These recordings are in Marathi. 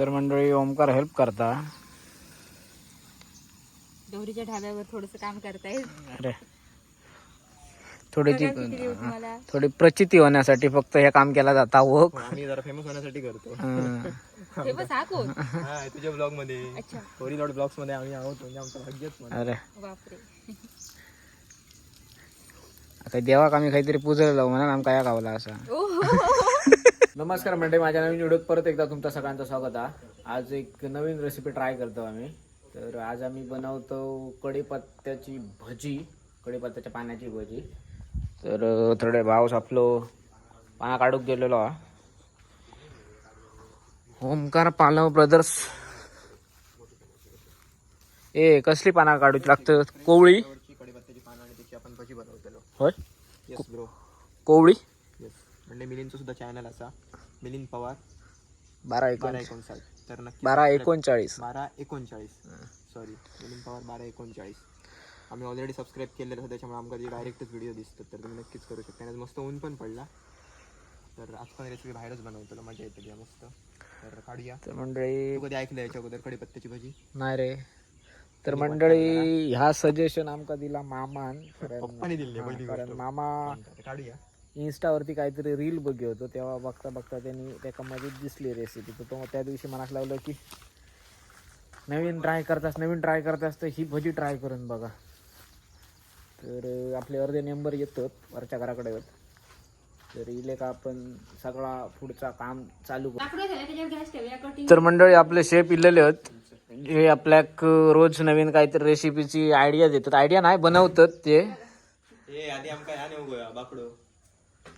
तर मंडळी ओमकार हेल्प करता. गौरीच्या ढाब्यावर थोडस काम करताय. अरे. थोडी ती बघा किती थोडी प्रचिती होण्यासाठी फक्त हे काम केला जाता व आम्ही जरा फेमस होण्यासाठी करतो. हे. बस हा कोण? हा तुझ्या ब्लॉगमध्ये अच्छा. ओरिजिनल ब्लॉग्समध्ये आम्ही आहोत म्हणजे आमचं भाग्यच म्हणा अरे. बापरे. आता देवाक आम्ही काहीतरी पूजलं लावू म्हणा आमका या गावाला असा. ओ नमस्कार मंडळी माझ्या नवीन व्हिडिओत परत एकदा तुमचं सगळ्यांचं स्वागत आहे. आज एक नवीन रेसिपी ट्राय करतो आम्ही. तर आज आम्ही बनवतो कढीपत्त्याची भजी कढीपत्त्याच्या पाण्याची भजी. तर थोडे भाव आपलो पाना काढूक गेलेलो हा ओमकार पालव ब्रदर्स ए कसली पाना काढूची लागतं? कोवळी? कढीपत्त्याची पानं आणि त्याची आपण भजी बनवलेलो. होय? ब्रो कोवळी? म्हणजे मिलिंदचं सुद्धा चॅनल असा. मिलिंद पवार. बारा बारा एकोण एकोणसाठ. तर नक्की बारा एकोणचाळीस. बारा एकोणचाळीस. सॉरी मिलिंद पवार बारा एकोणचाळीस. आम्ही ऑलरेडी सबस्क्राईब केलेलं होतं त्याच्यामुळे आमच्या डायरेक्टच व्हिडिओ दिसतात तर तुम्ही नक्कीच करू शकता. आणि आज मस्त ऊन पण पडला. तर आज पण रेसिपी बाहेरच बनवतो मजा येते तुला मस्त. तर काढूया. तर मंडळी तू कधी ऐकलं याच्या अगोदर कढीपत्त्याची भजी? नाही रे. तर मंडळी ह्या सजेशन आमका दिला मामान कारण पप्पाने दिली पहिली कारण गोष्ट. मामा काढूया. इन्स्टावरती काहीतरी रील बघी होतो. तेव्हा बघता बघता त्यांनी त्याच्यामध्ये दिसली रेसिपी तर तो त्या दिवशी मनाक लावलं की नवीन ट्राय करतास नवीन ट्राय करतास तर ही भजी ट्राय करून बघा. तर आपले अर्धे नंबर येतात वरच्या घराकडे येत तर इले का आपण सगळा पुढचा काम चालू करू. तर मंडळी आपले शेफ इलेले आहेत. जे आपल्याक रोज नवीन काहीतरी रेसिपीची आयडिया देतात. आयडिया नाही बनवतात ते. आधी आमका बाकडो.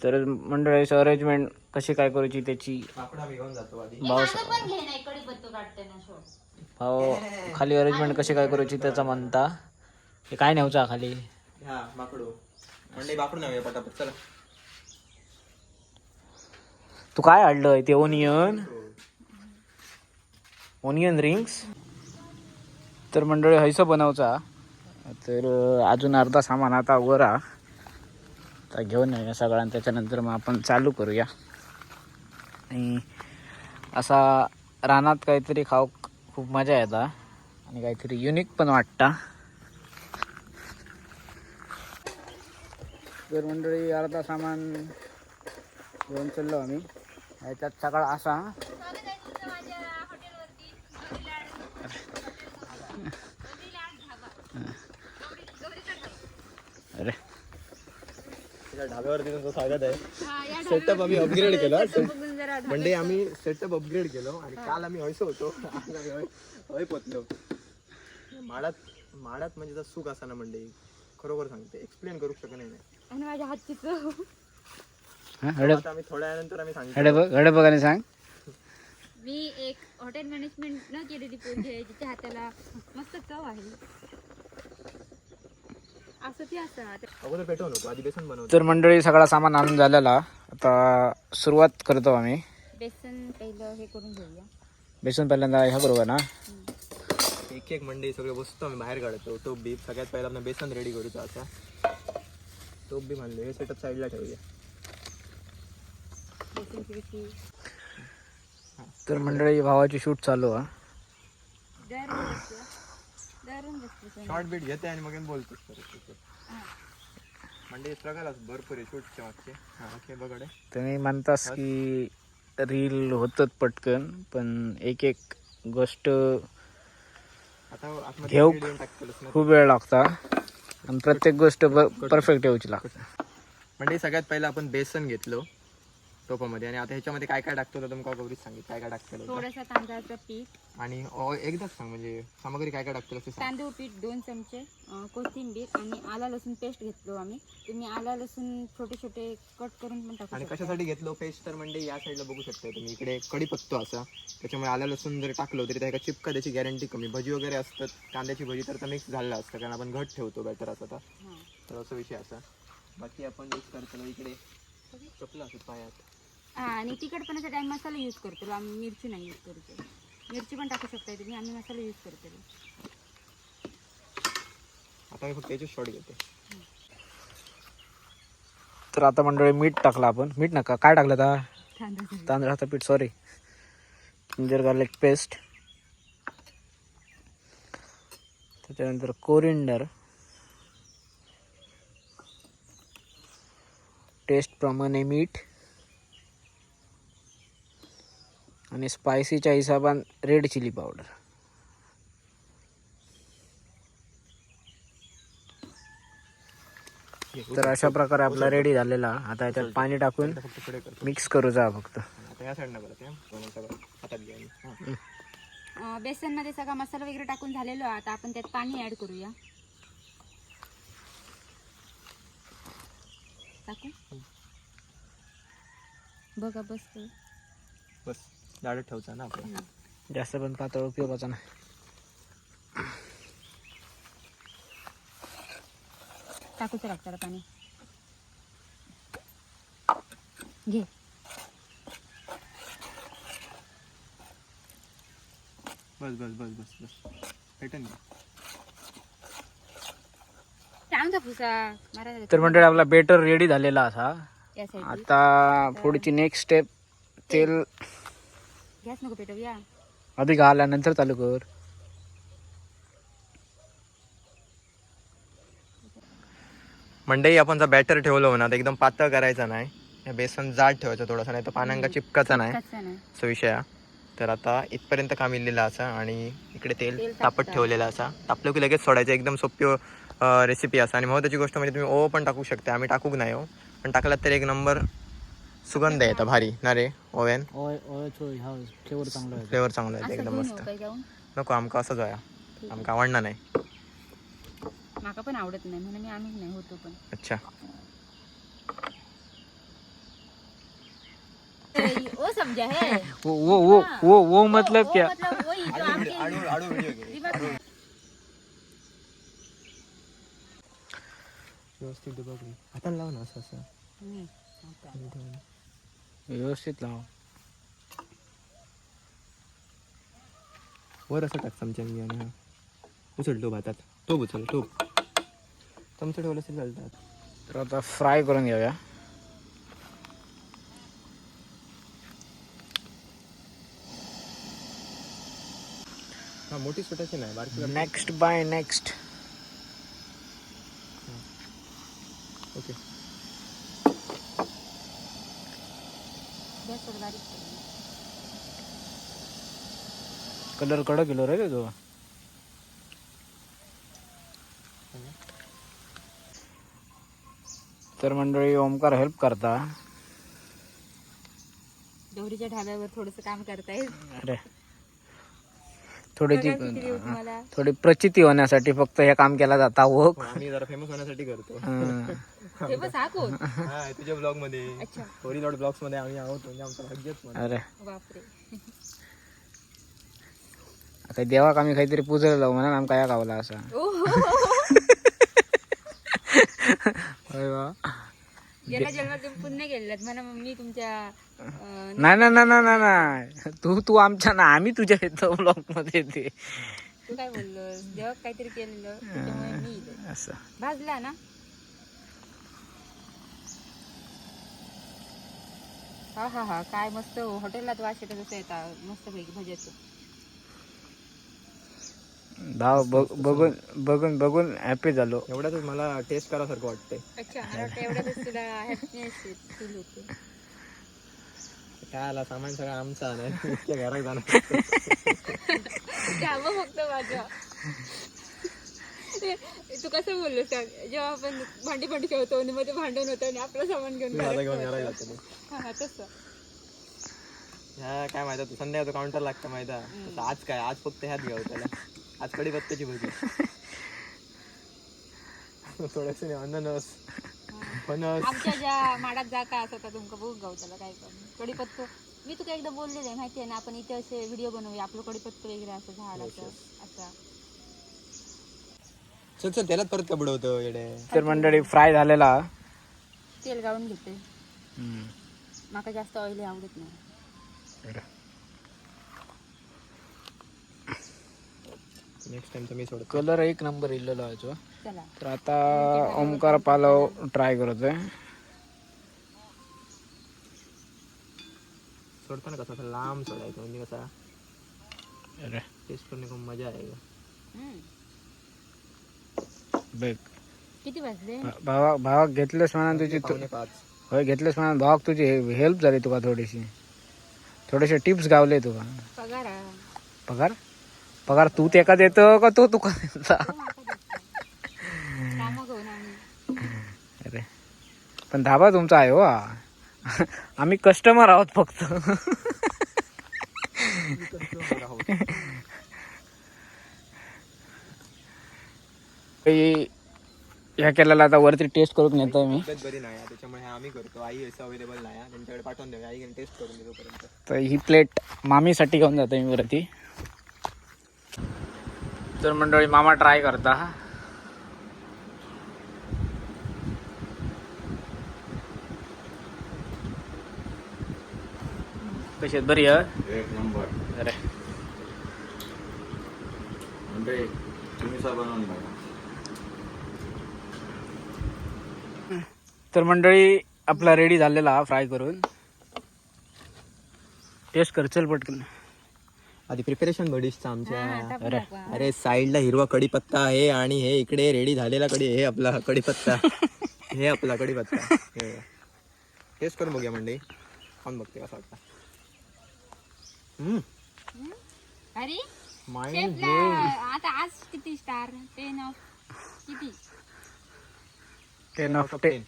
तर मंडळीची अरेंजमेंट कशी काय करायची त्याची? भाव पण घे नाही कडीपत्तो काढताना सोड. भाव खाली अरेंजमेंट कशी काय करायची त्याचा म्हणता? हे काय नव्हता खाली? तू काय आणलंय ते ओनियन ओनियन रिंग्स तर मंडळी हैसं बनवचा तर अजून अर्धा सामान आता वर आता घेऊन येऊया सगळा आणि त्याच्यानंतर मग आपण चालू करूया. आणि असा रानात काहीतरी खाऊ खूप मजा येता. आणि काहीतरी युनिक पण वाटता. तर मंडळी अर्धा सामान घेऊन चाललो आम्ही. ह्याच्यात सगळा असा त्या ढाब्यावरती तुमचं स्वागत आहे. सेटअप आम्ही अपग्रेड केला. म्हणजे आम्ही सेटअप अपग्रेड केलो आणि काल आम्ही हयसो होतो. आज आम्ही हय हय पोचलो. माडात माडात म्हणजे जर सुख असा ना म्हणजे खरोखर सांगते. एक्सप्लेन करू शकत नाही आणि माझ्या हातची चव. हा, हडे आता आम्ही थोड्या वेळानंतर आम्ही सांगतो. हडे बघ हडे बघ आणि सांग. मी एक हॉटेल मॅनेजमेंट न केलेली पोरगी आहे जिच्या हाताला मस्त चव आहे असं ते असं आता अगोदर पेटवू नको आधी बेसन बनवतो तर मंडळी सगळा सामान आणून झालेला. आता सुरुवात करतो आम्ही. बेसन पहिलं हे करून घेऊया. बेसन पहिल्यांदा ह्या बरोबर ना? एक एक मंडई सगळे वस्तू आम्ही बाहेर काढतो टोप बीप सगळ्यात पहिला आपण बेसन रेडी करूचा असा टोप बी म्हणले हे सेटअप साईडला ठेवूया. तर मंडळी भावाची शूट चालू आहे शॉर्ट बीट घेते आणि मग बोलतो म्हणजे भरपूर आहे शूटच्या मागचे. ओके बघडे तुम्ही म्हणतास की रील होतात पटकन पण एक एक गोष्ट घेऊ. खूप वेळ लागता. आणि प्रत्येक गोष्ट परफेक्ट ठेवायची लागते. म्हणजे सगळ्यात पहिला आपण बेसन घेतलो. टोपामध्ये. आणि आता ह्याच्यामध्ये काय काय टाकतो तर तुमका गौरीच सांगित काय काय टाकतो थोडंसं तांदळाचं पीठ. आणि अ, एकदाच सांग म्हणजे सामग्री काय काय टाकतो सांग. तांदूळ पीठ दोन चमचे अं, कोथिंबीर आणि आला लसूण पेस्ट घेतलो आम्ही. तुम्ही आला लसूण छोटे छोटे कट करून पण टाकू आणि शकता. कशासाठी घेतलो पेस्ट तर म्हणजे या साईडला बघू शकता तुम्ही. इकडे कडीपत्तो असा. त्याच्यामुळे आलं लसूण जर टाकलो तरी त्या चिपका त्याची गॅरंटी कमी. भजी वगैरे असतात कांद्याची भजी तर मिक्स झालेलं असतं कारण आपण घट ठेवतो बॅटर असं हां. तर असा विषय असा. बाकी आपण यूज करतो इकडे. चपला असतात पायात. हा आणि तिखटपणासाठी आम्ही मसाला यूज करतो. आम्ही मिरची नाही यूज करतो. मिरची पण टाकू शकता तुम्ही आम्ही मसाला यूज करतो. आता मी फक्त याचे शॉर्ट घेते. तर आता मंडळी मीठ टाकलं आपण. मीठ नका काय टाकलं आता? तांदळाचं पीठ. सॉरी जिंजर गार्लिक पेस्ट त्याच्यानंतर कोरिंडर टेस्ट प्रमाणे मीठ. आणि स्पायसीच्या हिशोबान रेड चिली पावडर. तर अशा प्रकारे आपला रेडी झालेला. आता याच्यात पाणी टाकून मिक्स करू जा फक्त. बेसनमध्ये सगळा मसाला वगैरे टाकून झालेलो. आता आपण त्यात पाणी ऍड करूया. टाकू? बघा बस बस. जाडत ठेवचा ना आपण. जास्त पण पातळ उपयोगाचा नाही. टाकूच लागतं पाणी. घे. बस बस बस बस बस. भेटेन तर मंडळी आपला बेटर रेडी झालेला असा. आता पुढची नेक्स्ट स्टेप तेल गॅस नको पेटवूया. आधी घाल्यानंतर चालू कर. मंडई आपण जर बॅटर ठेवलं ना तर एकदम पातळ करायचा नाही. हे बेसन जाड ठेवायचं थोडासा नाही तर पानांका चिपकाचा नाही. कच्चा नाही. असं विषय आहे. तर आता इथपर्यंत काम इलेला असा आणि इकडे तेल तेल तापत तापतं. ठेवलेलं असा. तापलं की लगेच सोडायचं एकदम सोपी रेसिपी असा. आणि महत्त्वाची गोष्ट म्हणजे तुम्ही ओव पण टाकू शकता. आम्ही टाकूक नाही हो. पण टाकलात तर एक नंबर सुगंध येतं भारी. ना रे ओव्यान? फ्लेवर चांगला आहे. फ्लेवर चांगला येतं असं एकदम मस्त. नको आमका असंच वया आमका आवडणार नाही. माका पण आवडत नाही म्हणून मी आणून नाही होतो पण. अच्छा. ओ समजा है. वो वो वो वो वो मतलब क्या? मतलब वही जो आपके दिमाग में व्यवस्थित बघ. हाताला लाव ना असं असं. आता. व्यवस्थित लाव. वर असं टाक चमच्याने आणि हा. उचल टोप हातात. टोप उचल टोप. चमचा ठेवलं असेल चालतात. तर आता फ्राय करून घेऊया. हा मोठी सुटायची नाही बारकी next by next okay gas थोडं बारीक कर. कलर कडक गेलो रे तो तर मंडळी ओमकार हेल्प करता. डोरीच्या ढाब्यावर थोडस काम करताय अरे. थोडी ती बघा किती दिवस मला. थोडी प्रचिती होण्यासाठी फक्त हे काम केला जाता हो. आम्ही जरा फेमस होण्यासाठी करतो. हं. हे हा कोण? हा तुझ्या ब्लॉगमध्ये. लॉट ब्लॉग्समध्ये आम्ही आहोत म्हणजे आमचा भाग्यच म्हणा. अरे. बापरे. आता देवाक आम्ही काहीतरी पूजलेलो म्हणून आमका या गावला असा. होय बा. गेल्या जन्मात तुम्ही पुण्य केलेत म्हणा मी तुमच्या अं, नाही नाही नाही नाही नाही, नाही तू तू आमच्या ना आम्ही तुझ्या येतो ब्लॉगमध्ये येते. तू काय बोललो? देवा काहीतरी केलेलं त्याच्यामुळे मी इथे. असं. भाजला ना? हा हा हा. काय मस्त हॉटेलात वास येतो तसं येतात मस्त पैकी भज्याचं भाव बघ- बघून बघून बघून हॅपी झालो. एवढ्यातच मला टेस्ट करासारखं वाटतंय. काय आला सामान सगळं आमचा नाही घरात जाणार फक्त माझ्या. तू कसं बोललो सांग जेव्हा आपण भांडी भांडी खेळतो आणि मध्ये भांडण होतं आणि आपलं सामान घेऊन. हा तसं. काय माहिती तू संध्याकाळ काउंटर लागतं माहिती आज काय? आज फक्त ह्यात घ्यावं त्याला. आज कडी पत्त्याची भजी. थोडस अननस. फणस आमच्या ज्या माडात जा काय असं तुमका बघू गाव त्याला काय पण कडीपत्तो मी तुका एकदा बोललेलं आहे माहिती आहे ना आपण इथे असे व्हिडिओ बनवूया. आपलं कडीपत्तो वगैरे असं झाडाचं असं चल चल त्यालाच परत कपडे होतं येडे. तर मंडळी फ्राय झालेला. तेल गाळून घेते. माका जास्त ऑइली आवडत नाही. नेक्स्ट टाइम तर मी सोडतो. कलर एक नंबर इल्लेलो आहे तो. चला. तर आता ओमकार पालव ट्राय करतोय. सोडताना कसा असा लांब सोडायचं म्हणजे कसा? अरे. टेस्ट करने को मजा आएगा हम्म. बघ. किती वाजले? भावा भावाक घेतलंस म्हणा तुझी तू पाच. होय घेतलंस म्हणा भावाक तुझी हेल्प झाली तुका थोडीशी. थोडेसे टिप्स गावले तुका. पगार. पगार? पगार तू त्याका देतो का तो तुका देता? तो अरे. पण धाबा तुमचा आहे हो. आम्ही कस्टमर आहोत फक्त. काही ह्या केलेला आता वरती टेस्ट करून नेतो मी. बरी नाही आहे, त्याच्यामुळे आम्ही करतो. आई असं अवेलेबल नाही आहे, त्यांच्याकडे पाठवून द्यावी आई टेस्ट करून देतो पर्यंत. तर ही प्लेट मामीसाठी घेऊन जातो मी वरती. तर मंडळी मामा ट्राय करता. कशी आहेत? बरी एक नंबर. अरे. म्हणजे तुम्ही सर बनवून बघा. तर मंडळी आपला रेडी झालेला हा फ्राय करून. टेस्ट कर चल पटकन. आधी प्रिपरेशन बडीशचं हा, आमच्या अरे. अरे साईडला हिरवा कढीपत्ता आहे आणि हे इकडे रेडी झालेला कढी हे आपला कढीपत्ता हे आपला कढीपत्ता टेस्ट करून बघूया मंडळी. खाऊन बघते कसा वाटता. अरे माइंड शेफला आता आज किती स्टार टेन ऑफ किती? टेन ऑफ टेन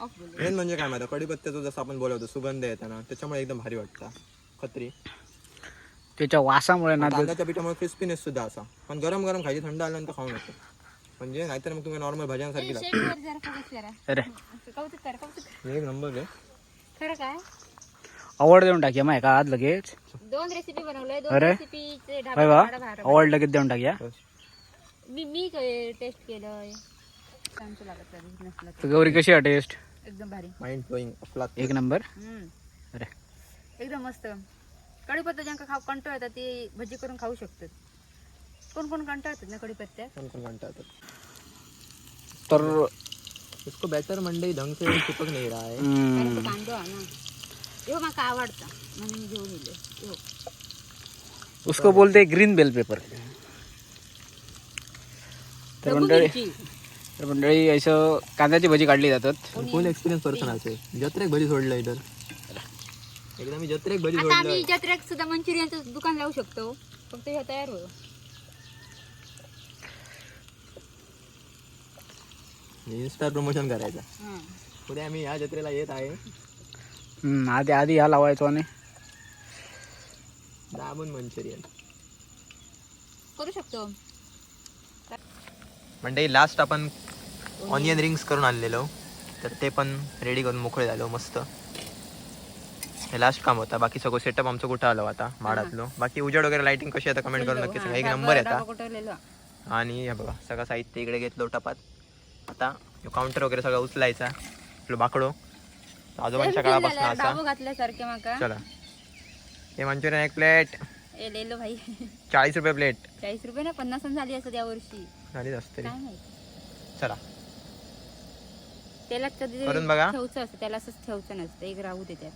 ऑफ बोल. मेन म्हणजे काय माहिती कढीपत्त्याचं जसं आपण बोलवतो सुगंध येतो ना त्याच्यामुळे एकदम भारी वाटतं. खत्री. त्याच्या वासामुळे ना ते- तांदळाच्या पिठामुळे क्रिस्पीनेस सुद्धा असा. पण गरम गरम खायची थंड आल्यानंतर खाऊ नको म्हणजे नाहीतर मग तुम्ही नॉर्मल भाज्यांसारखी लागते. जरा करा. अरे. असं कौतुक करा कौतुक करा. एक नंबर आहे खरं काय? आवड देऊन टाकूया माहिती का आज लगेच. दोन रेसिपी बनवलंय दोन अरे. रेसिपीचे बा. ढाबा बाहेर आवड लगेच देऊन टाकूया मी मी टेस्ट केलंय. आमचं लागत कधी नसलं तर. गौरी कशी आहे टेस्ट. एकदम भारी. माइंड ब्लोईंग आपला एक नंबर. हम्म. अरे. एकदम मस्त. कढीपत्ता ज्यांका खाऊ कंटाळ येतात ते भजी करून खाऊ शकतात. कोण कोण कंटाळतात ना कढीपत्त्यात कोण कोण म्हणतात तर इसको बेटर मंडई ढंग से चिपक नहीं रहा है. हम्म, कारण तो कांदो हा ना. ह्यो माका आवडता. म्हणून घेऊन येले ह्यो. उसको बोलते ग्रीन बेल पेपर तर मंडळी मिरची. तर मंडळी असं कांद्याची भजी काढली जातात. फुल एक्सपिरियन्स पर्सन असे जत्रेक भजी सोडलं इतर एकदा मी जत्रेक भजी आता आम्ही सोडलं. जत्रेत सुद्धा मंचुरियनचं दुकान लावू शकतो. फक्त हे तयार हो इन्स्टा प्रमोशन करायचं. हा. उद्या आम्ही या जत्रेला येत आहे. हम्म, आधी आधी ह्या लावायचो आणि दाबून मंचुरियन. करू शकतो. म्हणजे लास्ट आपण ऑनियन रिंग्स करून आणलेलो. तर ते पण रेडी करून मोकळे झालो मस्त. हे लास्ट काम होता. बाकी सगळं सेटअप आमचं कुठं आलो आता? माडातलो. बाकी उजेड वगैरे लाइटिंग कशी आता? कमेंट करून नक्की सांगा. एक नंबर येतात आणि हे बघा सगळं साहित्य इकडे घेतलं टपात आता काउंटर वगैरे सगळं उचलायचा. आपलं बाकडो. आजोबांच्या काळापासून असा. चला. हे मंचुरियन एक प्लेट भाई. चाळीस रुपये प्लेट चाळीस रुपये ना? पन्नास झाली असं त्या वर्षी. झालीच असते. चला. त्याला कधी करून बघा. ठेवचं असतं. त्याला असंच ठेवचं नसतं. एक राहू दे त्यात.